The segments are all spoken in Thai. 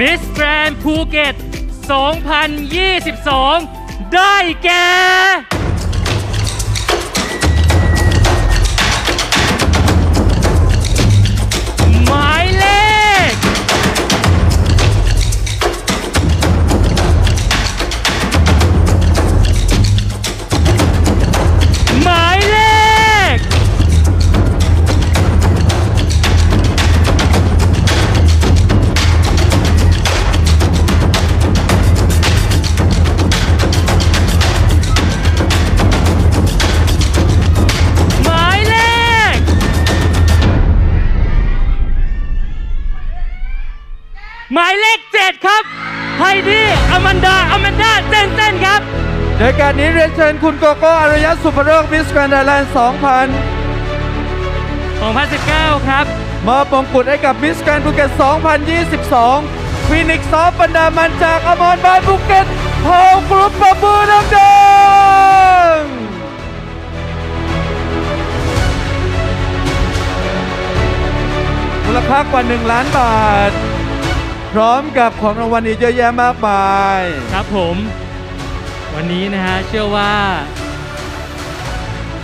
มิสแกรนภูเก็ต 2022 ได้แก่ หมายเลขเจ็ดครับไฮดี้อแมนดาอแมนดาเต้นเต้นครับ ในการนี้เรียนเชิญคุณโกโก้อารยะสุภเริกมิสแกรนด์ไทยแลนด์2019 ครับ2000มอบมงกุฎให้กับมิสแกรนด์ภูเก็ต 2022ฟีนิกซ์ซอฟต์บรรดามันจากอมรบานภูเก็ตเฮากรุ๊ปประมือดังๆมูลค่ากว่า 1 ล้านบาท พร้อมกับของรางวัลอีกเยอะแยะมากมาย ครับผม วันนี้นะฮะเชื่อว่า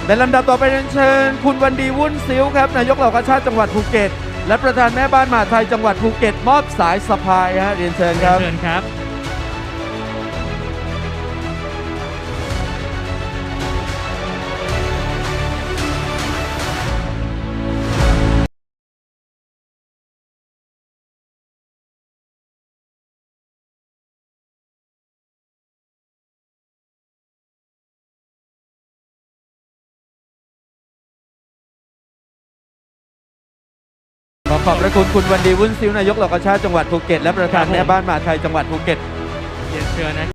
ในลำดับต่อไปเรียนเชิญ คุณวันดีวุ่นซิ้วครับนายกเหล่ากาชาติจังหวัดภูเก็ต และประธานแม่บ้านมหาดไทยจังหวัดภูเก็ต มอบสายสะพายฮะเรียนเชิญครับ เชิญครับ ขอขอบพระคุณคุณวันดีวุ่นซิ้วนายกเหล่ากาชาติจังหวัดภูเก็ตและประธานแม่บ้านมหาดไทยจังหวัดภูเก็ตเรียนเชิญนะ